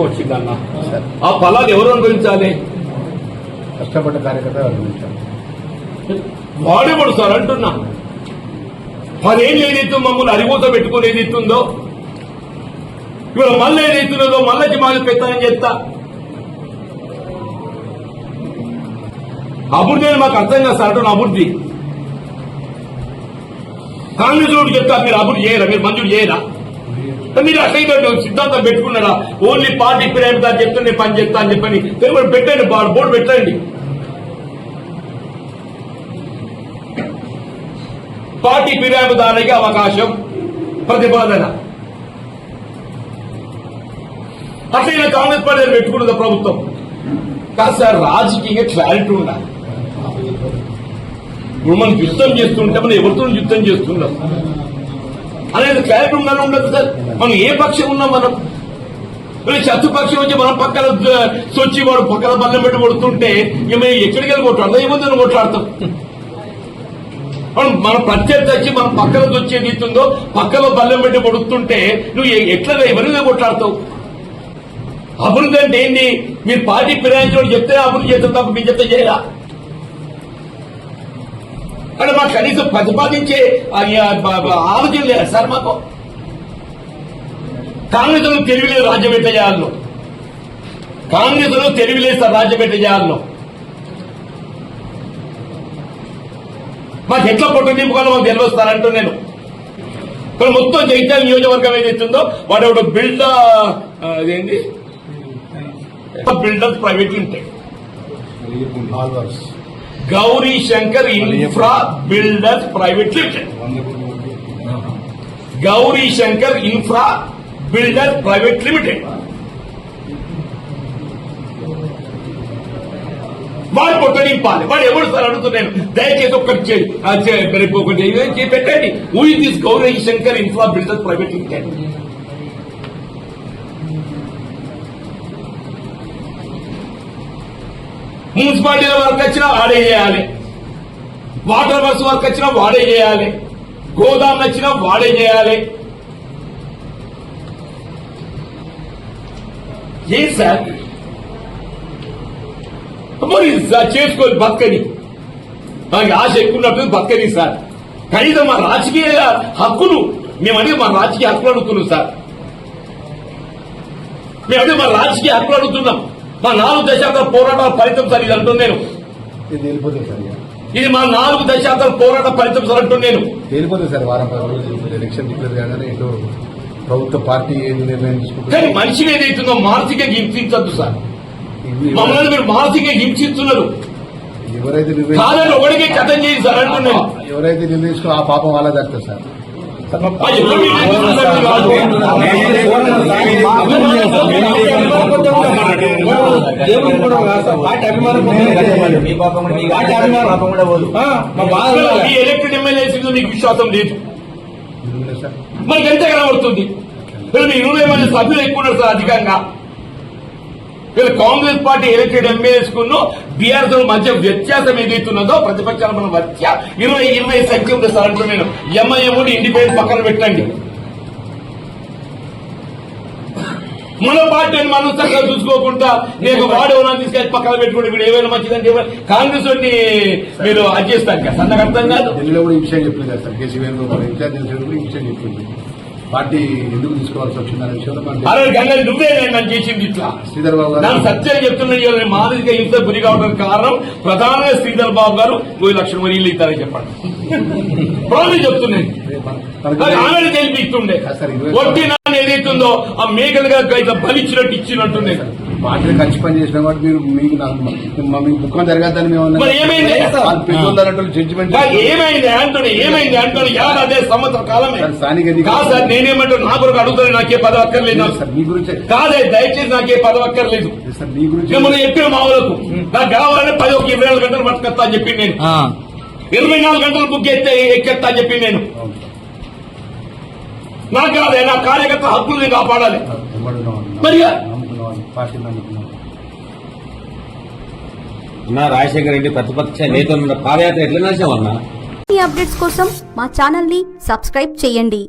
వచ్చిందన్న ఆ ఫలాలు ఎవరు అనుభవించాలి కష్టపడ్డ కార్యకర్త వాడేవాడు సార్ అంటున్నా. పదేళ్ళు ఏదైతే మమ్మల్ని అరిగోత పెట్టుకుని ఏదైతుందో ఇవాళ మళ్ళీ ఏదైతున్నదో మళ్ళీ మాది పెత్తనం చేస్తా. అభివృద్ధి అని మాకు అర్థం కాదు సార్ అంటున్నా అభివృద్ధి కాంగ్రెస్ రోడ్డు చెప్తా మీరు అభివృద్ధి చేయరా మీరు మంజూరు చేయరా? మీరు అట్లయితే సిద్ధాంతం పెట్టుకున్నారా ఓన్లీ పార్టీ ఫిర్యాదు చెప్తే నేను పని చేస్తా అని చెప్పని తెలుగు పెట్టండి బోర్డు పెట్టండి. పార్టీ ఫిర్యాదుదారునికి అవకాశం ప్రతిపాదన. అట్లయినా కాంగ్రెస్ పార్టీ పెట్టుకున్నది ప్రభుత్వం. కాస్త రాజకీయ రాజకీయంగా క్లారిటీ ఉండాలి. ఇప్పుడు మనం యుద్ధం చేస్తుంటే మనం ఎవరితో యుద్ధం చేస్తున్నాం అనేది క్లారిటీ ఉండదు సార్. మనం ఏ పక్షం ఉన్నాం మనం శత్రుపక్షం వచ్చి మనం పక్కన సొచ్చి వాడు పక్కన బల్లెం పెట్టి కొడుతుంటే ఇక మేము ఎక్కడికి వెళ్ళి కొట్లాడతాం ఏముందని కొట్లాడతాం మనం మన ప్రత్యర్థి వచ్చి మనం పక్కన వచ్చే ఇస్తుందో పక్కన బల్లెం పెట్టి కొడుతుంటే నువ్వు ఎట్లా ఎవరిగా కొట్లాడతావు? అభివృద్ధి అంటే ఏంటి మీరు పార్టీ ఫిరాయించడం చెప్తే అభివృద్ధి చేస్తాం తప్ప మీ చెప్తే చేయరా? అంటే మాకు కనీసం ప్రతిపాదించే ఆలోచన లేదు సార్ మాకు. కాంగ్రెస్లో తెలివి లేదు రాజ్యం ఎట్లా చేయాలో కాంగ్రెస్లో తెలివి లేదు సార్ రాజ్యం ఎట్లా చేయాలో మాకు ఎట్లా పొట్టు నింపుకోవాలో మాకు తెలియస్తారంటూ నేను. ఇక్కడ మొత్తం జగిత్యాల నియోజకవర్గం ఏదైతుందో వాడు ఒకటి బిల్డ్ అదేంటి? బిల్డర్స్ ప్రైవేట్ ఉంటాయి. all works Gowri Shankar infra builders private limited Gowri Shankar infra builder private limited వాడు పొట్ట నింపాలి వాడు ఎవరు సార్ అడుగుతున్నాను దయచేసి ఒక్కటి చేయి ఆ చే- రేపు ఒకటి ఏదైనా చేయి పెట్టండి who is this Gowri Shankar infra builder private limited మున్సిపాలిటీల వరకు వచ్చినా వాడే చేయాలి. వాటర్ బస్ వరకు వచ్చినా వాడే చేయాలి. గోదాం వచ్చినా వాడే చేయాలి. ఏం సార్? మరి సార్ చేసుకోవాలి బతకని? మనకి ఆశ ఎక్కువ ఉన్నట్టు బతకని సార్. కనీసం మా రాజకీయ హక్కులు మేము అడిగి మా రాజకీయ హక్కులు అడుగుతున్నాం సార్. మేము అదే మా రాజకీయ హక్కులు అడుగుతున్నాం. మా నాలుగు దశాబ్దాల పోరాటాల ఫలితం సార్ ఇది అంటున్నాను నేను. ఇది మా నాలుగు దశాబ్దాల పోరాట ఫలితం సార్ అంటున్నాను నేను. తేలిపోతుంది సార్ వారం పది రోజులు. ఎలక్షన్ డిక్లేర్ కాగానే ప్రభుత్వ పార్టీ ఏది నిర్ణయం కానీ తీసుకుంటుంది మనిషిని ఏదైతుందో మానసికంగా హింసించద్దు సార్. మమ్మల్ని మీరు మానసికంగా హింసిస్తున్నారు ఎవరైతే కాదని ఒకడికే కథం చేయి సార్ అంటున్నాను ఎవరైతే నిర్ణయించుకో ఆ పాపం వాళ్ళ దక్కుతుంది సార్. దేవుడు కూడా కాదు సార్. పార్టీ అభిమానం పొందిన మీ పాపం కూడా మీ పార్టీ అభిమానం. పాపం కూడా పోదు. ఆ, మా బాధ అసలు ఈ ఎలక్టెడ్ ఎమ్మెల్యేస్ మీద నీకు విశ్వాసం లేదు. మనకి ఎంత కనబడుతుంది? వీళ్ళు మీ ఇరవై మంది సభ్యులు ఎక్కువ ఉన్నారు సార్ అధికంగా? వీళ్ళు కాంగ్రెస్ పార్టీ ఎలక్టెడ్ ఎమ్మెల్యేస్ కును బీఆర్ఎస్ మధ్య వ్యత్యాసం ఏదైతున్నదో ప్రతిపక్షాల మన మధ్య ఇరవై ఇరవై సంఖ్య ఉంది సార్ అంటూ నేను. ఎంఐఎం ఇండిపెండెంట్ పక్కన పెట్టండి. మన పార్టీని మనం చక్కగా చూసుకోకుండా నేను వాడేవనా తీసుకెళ్ళి పక్కన పెట్టుకుంటే వీడు ఏమైనా మంచిదంటే కాంగ్రెస్ వాడిని మీరు అది చేస్తాను కదా సార్ నాకు అర్థం కాదు. ఢిల్లీలో కూడా ఈ విషయం చెప్పింది కదా సార్ కేసీ వేణుగోపాల్ ఇన్ఛార్జ్ కూడా ఈ విషయం చెప్పింది. పార్టీ ఎందుకు తీసుకోవాల్సి వచ్చిందనే విషయంలో మన అరే గంగ నువ్వే నేను నన్ను చేసింది ఇట్లా. శ్రీధర్ బాబు గారు సత్యం చెప్తున్నా మానసిక హింస గురి కావడానికి కారణం ప్రధానంగా శ్రీధర్ బాబు గారు. పోయి లక్షల మరి ఇల్లు ఇస్తారని చెప్పండి. అది మనకి ఆమెను తెలిపిస్తుండే. ఏదైతుందో ఆ మేకలుగా ఇట్లా బలిచ్చినట్టు ఇచ్చినట్టుండే పార్టీని ఖర్చు పని చేసిన కాబట్టి మీరు మీకు మీకు దుఃఖం జరగద్దని మేము అన్నాం. మరి ఏమైంది? జడ్జిమెంట్ ఏమైంది అంటున్నా ఏమైంది అంటున్నా యాభై అదే సంవత్సర కాలమే. సార్, స్థానిక సార్ నేనేమంటాను? నా కొరకు అడుగుతాను నాకే పదవి అక్కర్లేదు. సార్ మీ గురించి. కాదే దయచేసి నాకే పదవి అక్కర్లేదు సార్ మీ గురించి. మనం చెప్పిన మా వాళ్ళకు నాకు కావాలంటే పది ఒక ఇరవై నాలుగు గంటలు పట్టుకొస్తా అని చెప్పి నేను. ఇరవై నాలుగు గంటలు బుక్ ఎత్తే ఎక్కేస్తా అని చెప్పి నేను. నాకు కాదే నా కార్యకర్త హక్కుల్ని కాపాడాలి. మరి? అన్న రాజశేఖర రెడ్డి ప్రతిపక్ష నేతలు పాదయాత్ర ఎట్లా నడిచామన్నా ఈ అప్డేట్స్ కోసం మా ఛానల్ని సబ్స్క్రైబ్ చేయండి